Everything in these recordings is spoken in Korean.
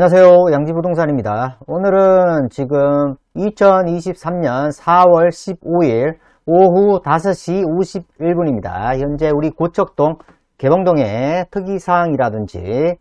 안녕하세요. 양지부동산입니다. 오늘은 지금 2023년 4월 15일 오후 5시 51분입니다. 현재 우리 고척동 개봉동의 특이사항이라든지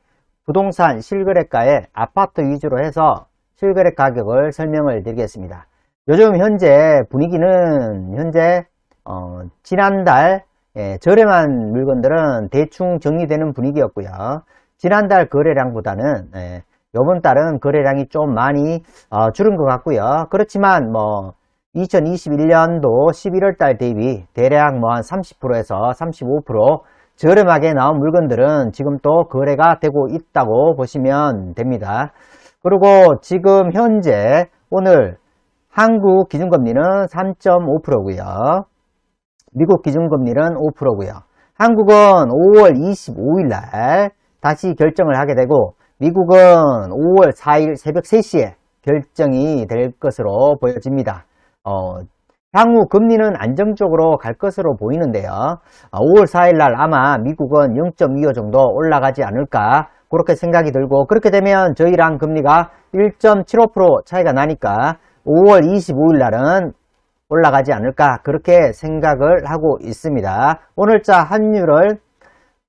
부동산 실거래가의 아파트 위주로 해서 실거래 가격을 설명을 드리겠습니다. 요즘 현재 분위기는 현재 어, 지난달 예, 저렴한 물건들은 대충 정리되는 분위기였고요. 지난달 거래량보다는 예, 이번 달은 거래량이 좀 많이 어, 줄은 것 같고요. 그렇지만 뭐 2021년도 11월 달 대비 대략 뭐 한 30%에서 35% 저렴하게 나온 물건들은 지금 또 거래가 되고 있다고 보시면 됩니다. 그리고 지금 현재 오늘 한국 기준금리는 3.5%고요. 미국 기준금리는 5%고요. 한국은 5월 25일 날 다시 결정을 하게 되고 미국은 5월 4일 새벽 3시에 결정이 될 것으로 보여집니다. 어, 향후 금리는 안정적으로 갈 것으로 보이는데요. 5월 4일 날 아마 미국은 0.25 정도 올라가지 않을까 그렇게 생각이 들고 그렇게 되면 저희랑 금리가 1.75% 차이가 나니까 5월 25일 날은 올라가지 않을까 그렇게 생각을 하고 있습니다. 오늘자 환율을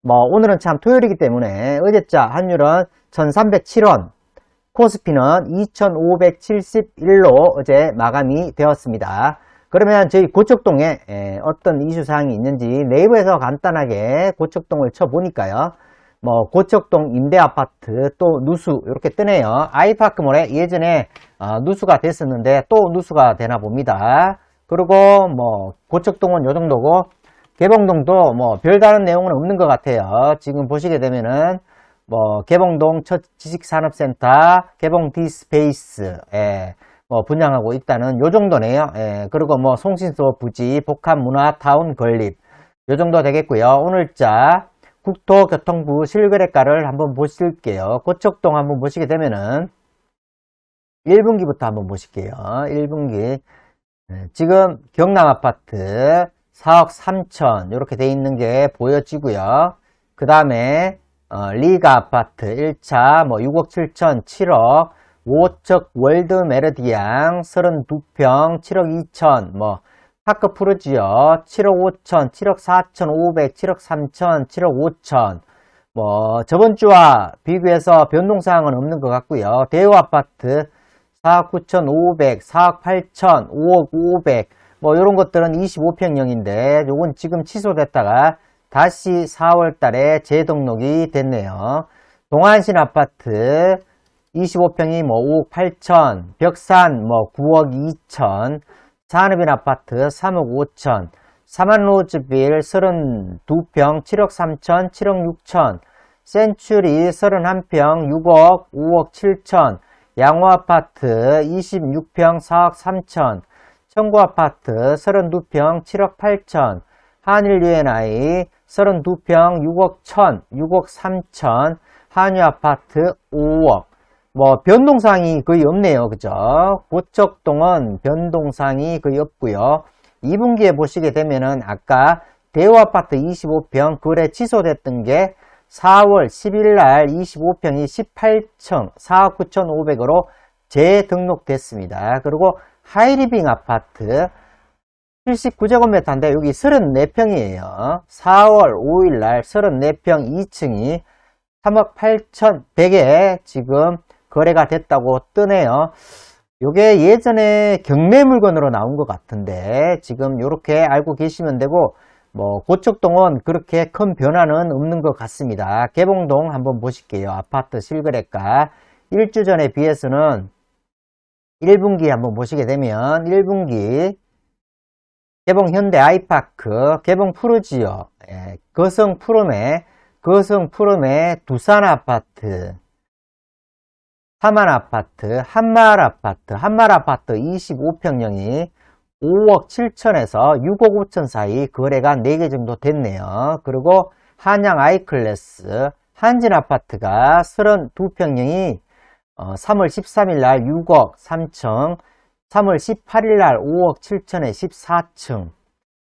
뭐 오늘은 참 토요일이기 때문에 어제자 환율은 1307원 코스피는 2571로 어제 마감이 되었습니다. 그러면 저희 고척동에 어떤 이슈사항이 있는지 네이버에서 간단하게 고척동을 쳐보니까요. 뭐 고척동 임대아파트 또 누수 이렇게 뜨네요. 아이파크몰에 예전에 어, 누수가 됐었는데 또 누수가 되나 봅니다. 그리고 뭐 고척동은 요 정도고 개봉동도 뭐 별다른 내용은 없는 것 같아요. 지금 보시게 되면은 뭐 개봉동 첫 지식산업센터 개봉 디스페이스 예, 뭐 분양하고 있다는 요 정도네요. 예, 그리고 뭐 송신소 부지 복합문화타운 건립 요 정도 되겠고요. 오늘자 국토교통부 실거래가를 한번 보실게요. 고척동 한번 보시게 되면은 1분기부터 한번 보실게요. 1분기 지금 경남 아파트 4억 3천 이렇게 돼 있는 게 보여지고요. 그 다음에 어, 리가 아파트 1차 뭐 6억 7천 7억 5척 월드 메르디앙 32평 7억 2천 뭐 파크 푸르지오 7억 5천 7억 4천 5백 7억 3천 7억 5천 뭐 저번 주와 비교해서 변동사항은 없는 것 같고요. 대우 아파트 4억 9천 5백 4억 8천 5억 5백 뭐 이런 것들은 25평형인데 요건 지금 취소됐다가 다시 4월 달에 재등록이 됐네요. 동안신 아파트 25평이 뭐 5억 8천, 벽산 뭐 9억 2천, 산업인 아파트 3억 5천, 사만로즈빌 32평 7억 3천, 7억 6천, 센츄리 31평 6억 5억 7천, 양호아파트 26평 4억 3천, 청구 아파트 32평 7억 8천, 한일 UNI 32평 6억 1천, 6억 3천, 한유 아파트 5억. 뭐 변동사항이 거의 없네요. 그죠? 고척동은 변동사항이 거의 없고요. 2분기에 보시게 되면은 아까 대우아파트 25평 거래 취소됐던 게 4월 10일 날 25평이 18층 4억 9,500으로 재등록됐습니다. 그리고 하이리빙 아파트 79제곱미터인데 여기 34평이에요. 4월 5일 날 34평 2층이 3억 8,100에 지금 거래가 됐다고 뜨네요. 요게 예전에 경매 물건으로 나온 것 같은데 지금 이렇게 알고 계시면 되고 뭐 고척동은 그렇게 큰 변화는 없는 것 같습니다. 개봉동 한번 보실게요. 아파트 실거래가 1주 전에 비해서는 1분기 한번 보시게 되면 1분기 개봉 현대 아이파크, 개봉 푸르지오, 예, 거성 푸르메, 거성 푸르메 두산 아파트, 사만 아파트, 한말 아파트, 한말 아파트 25평형이 5억 7천에서 6억 5천 사이 거래가 4개 정도 됐네요. 그리고 한양 아이클래스, 한진 아파트가 32평형이 3월 13일 날 6억 3천, 3월 18일 날 5억 7천에 14층.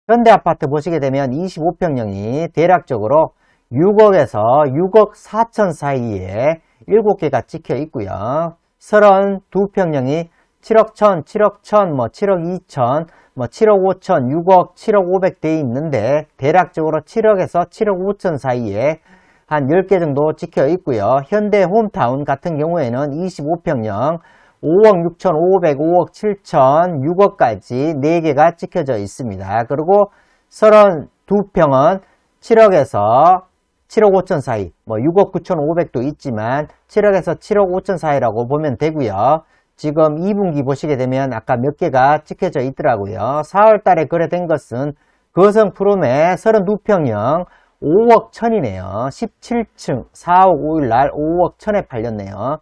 현대 아파트 보시게 되면 25평형이 대략적으로 6억에서 6억 4천 사이에 7개가 찍혀 있고요. 32평형이 7억 1000, 7억 1000, 뭐 7억 2000, 뭐 7억 5천, 6억, 7억 500돼 있는데 대략적으로 7억에서 7억 5천 사이에 한 10개 정도 찍혀 있고요. 현대 홈타운 같은 경우에는 25평형 5억 6천, 500, 5억 7천, 6억까지 4개가 찍혀져 있습니다. 그리고 32평은 7억에서 7억 5천 사이, 뭐 6억 9천 5백도 있지만 7억에서 7억 5천 사이라고 보면 되고요. 지금 2분기 보시게 되면 아까 몇 개가 찍혀져 있더라고요. 4월 달에 거래된 것은 거성 프롬의 32평형 5억 천이네요. 17층 4억 5일 날 5억 천에 팔렸네요.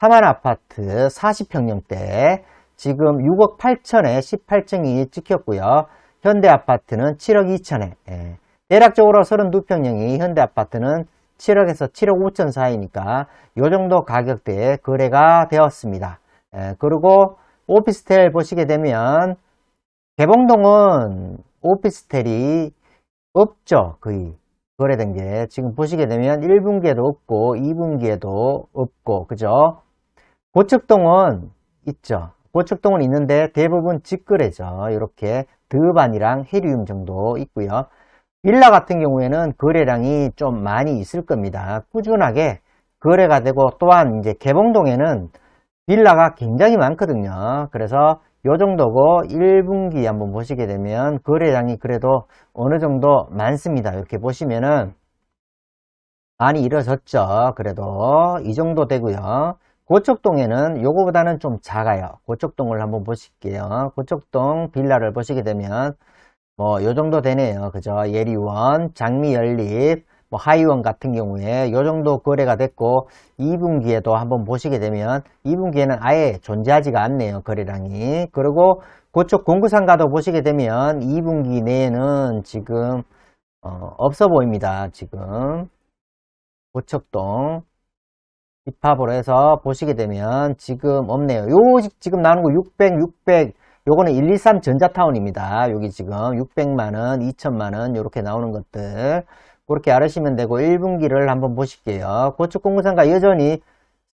사만 아파트 40평형대 지금 6억 8천에 18층이 찍혔고요. 현대 아파트는 7억 2천에 예. 대략적으로 32평형이 현대 아파트는 7억에서 7억 5천 사이니까 요 정도 가격대에 거래가 되었습니다. 예, 그리고 오피스텔 보시게 되면 개봉동은 오피스텔이 없죠. 거의 거래된 게 지금 보시게 되면 1분기에도 없고 2분기에도 없고 그죠? 고척동은 있죠. 고척동은 있는데 대부분 직거래죠. 이렇게 드반이랑 헤리움 정도 있고요. 빌라 같은 경우에는 거래량이 좀 많이 있을 겁니다. 꾸준하게 거래가 되고 또한 이제 개봉동에는 빌라가 굉장히 많거든요. 그래서 요 정도고 1분기 한번 보시게 되면 거래량이 그래도 어느 정도 많습니다. 이렇게 보시면은 많이 이뤄졌죠. 그래도 이 정도 되고요. 고척동에는 요거보다는 좀 작아요. 고척동을 한번 보실게요. 고척동 빌라를 보시게 되면 뭐 요 정도 되네요. 그죠? 예리원, 장미연립, 뭐 하이원 같은 경우에 요 정도 거래가 됐고 2분기에도 한번 보시게 되면 2분기에는 아예 존재하지가 않네요. 거래량이. 그리고 고척 공구상가도 보시게 되면 2분기 내에는 지금 어, 없어 보입니다. 지금 고척동 입합으로 해서 보시게 되면 지금 없네요. 요 지금 나오는 거 600, 600 요거는 113 전자타운입니다. 여기 지금 600만원, 2천만원 이렇게 나오는 것들 그렇게 알으시면 되고 1분기를 한번 보실게요. 고축공구상가 여전히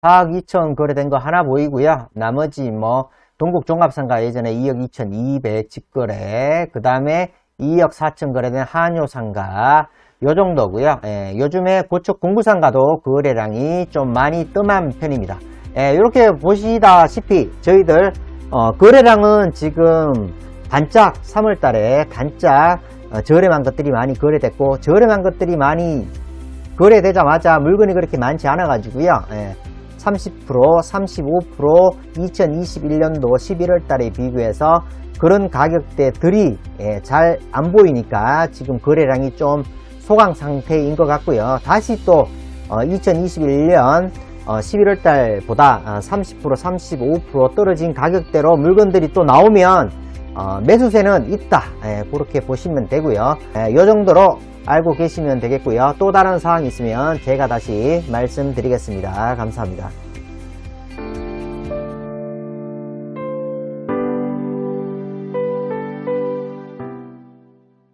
4억 2천 거래된 거 하나 보이고요. 나머지 뭐 동국종합상가 예전에 2억 2천 200 직거래 그 다음에 2억 4천 거래된 한효상가 요 정도고요. 예, 요즘에 고척 공구상가도 거래량이 좀 많이 뜸한 편입니다. 예, 이렇게 보시다시피 저희들 어, 거래량은 지금 단짝 3월달에 단짝 어, 저렴한 것들이 많이 거래됐고 저렴한 것들이 많이 거래되자마자 물건이 그렇게 많지 않아 가지고요. 예, 30%, 35% 2021년도 11월 달에 비교해서 그런 가격대들이 예, 잘안 보이니까 지금 거래량이 좀 소강 상태인 것 같고요. 다시 또 2021년 11월 달보다 30%, 35% 떨어진 가격대로 물건들이 또 나오면 어, 매수세는 있다. 예, 그렇게 보시면 되고요. 이 정도로 알고 계시면 되겠고요. 또 다른 사항이 있으면 제가 다시 말씀드리겠습니다. 감사합니다.